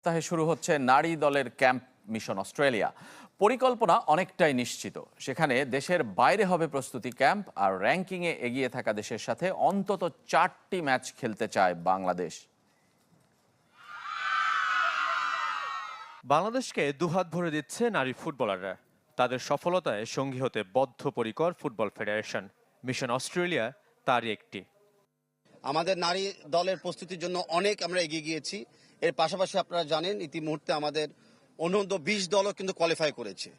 সপ্তাহে শুরু হচ্ছে নারী দলের ক্যাম্প মিশন অস্ট্রেলিয়া। পরিকল্পনা অনেকটাই নিশ্চিত। সেখানে দেশের বাইরে হবে প্রস্তুতি ক্যাম্প আর র্যাঙ্কিংয়ে এগিয়ে থাকা দেশের সাথে অন্তত চারটি ম্যাচ খেলতে চায় বাংলাদেশ। বাংলাদেশকে দুহাত ভরে দিচ্ছে নারী ফুটবলাররা। তাদের সফলতায় সঙ্গী হতে বদ্ধপরিকর ফুটবল ফেডারেশন। মিশন অস্ট্রেলিয়া তারই একটি। আমাদের নারী দলের প্রস্তুতির জন্য অনেক আমরা এগিয়ে গিয়েছি। এর পাশাপাশি আপনারা জানেন ইতিমুহূর্তে আমাদের অনন্ত বিশ দলও কিন্তু কোয়ালিফাই করেছে।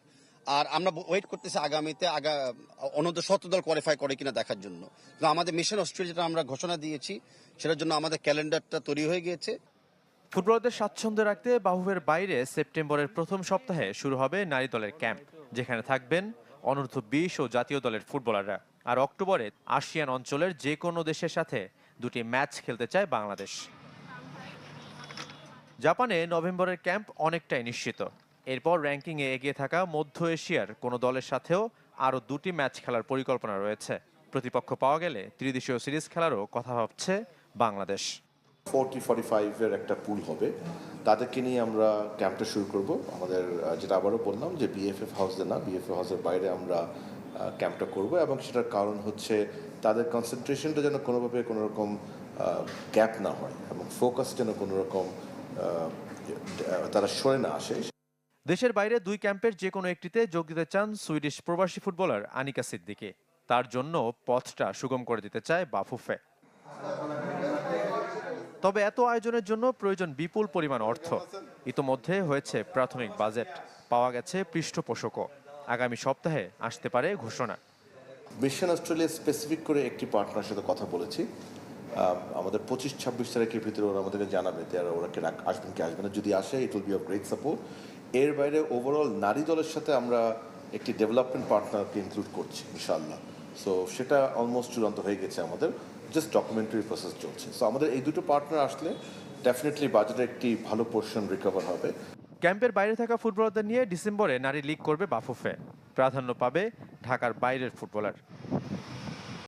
আর আমরা ওয়েট করতেছি আগামীতে আগা অনন্ত সত্তর দল কোয়ালিফাই করে কিনা দেখার জন্য। তো আমাদের মিশন অস্ট্রেলিয়াটা আমরা ঘোষণা দিয়েছি, সেটার জন্য আমাদের ক্যালেন্ডারটা তৈরি হয়ে গিয়েছে। ফুটবলারদের স্বাচ্ছন্দ্য রাখতে বাহুবের বাইরে সেপ্টেম্বরের প্রথম সপ্তাহে শুরু হবে নারী দলের ক্যাম্প, যেখানে থাকবেন অনূর্ধ্ব বিশ ও জাতীয় দলের ফুটবলাররা। আর অক্টোবরে আসিয়ান অঞ্চলের যে কোনো দেশের সাথে দুটি ম্যাচ খেলতে চায় বাংলাদেশ। জাপানে নভেম্বরের ক্যাম্প অনেকটাই নিশ্চিত। এরপর র্যাঙ্কিংয়ে এগিয়ে থাকা মধ্য এশিয়ার কোনো দলের সাথেও আরও দুটি ম্যাচ খেলার পরিকল্পনা রয়েছে। প্রতিপক্ষ পাওয়া গেলে ত্রিদেশীয় সিরিজ খেলারও কথা ভাবছে বাংলাদেশ। ফোরটি ফর্টি ফাইভের একটা পুল হবে। তাদেরকে নিয়ে আমরা ক্যাম্পটা শুরু করব। আমাদের যেটা আবারও বললাম যে বিএফএফ হাউসে না বিএফএফ হাউসের বাইরে আমরা ক্যাম্পটা করব এবং সেটার কারণ হচ্ছে তাদের কনসেন্ট্রেশনটা যেন কোনোভাবে কোনো রকম গ্যাপ না হয় এবং ফোকাস যেন কোনো রকম তারা সরে না আসে। দেশের বাইরে দুই ক্যাম্পের যে কোনো একটিতে যোগ দিতে চান সুইডিশ প্রবাসী ফুটবলার আনিকা সিদ্দিকি। তার জন্য পথটা সুগম করে দিতে চায় বাফুফে। তবে এত আয়োজনের জন্য প্রয়োজন বিপুল পরিমাণ অর্থ। ইতোমধ্যে হয়েছে প্রাথমিক বাজেট। পাওয়া গেছে পৃষ্ঠপোষকও। আগামী সপ্তাহে আসতে পারে ঘোষণা। মিশন অস্ট্রেলিয়া স্পেসিফিক করে একটি পার্টনার সাথে কথা বলেছি। আমাদের পঁচিশ, ছাব্বিশ তারিখের ভিতরে ওরা আমাদেরকে জানাবে যে ওরা আসবেন কি আসবেন না। যদি আসে it will be of great support এর বাইরে ওভারঅল নারী দলের সাথে আমরা একটি ডেভেলপমেন্ট পার্টনারকে ইনক্লুড করছি ইনশাল্লাহ সো সেটা অলমোস্ট চূড়ান্ত হয়ে গেছে আমাদের। জাস্ট ডকুমেন্টারি প্রসেস চলছে। সো আমাদের এই দুটো পার্টনার আসলে ডেফিনেটলি বাজেটের একটি ভালো পোর্শন রিকভার হবে। ক্যাম্পের বাইরে থাকা ফুটবলারদের নিয়ে ডিসেম্বরে নারী লিগ করবে বাফুফে। প্রাধান্য পাবে ঢাকার বাইরের ফুটবলার।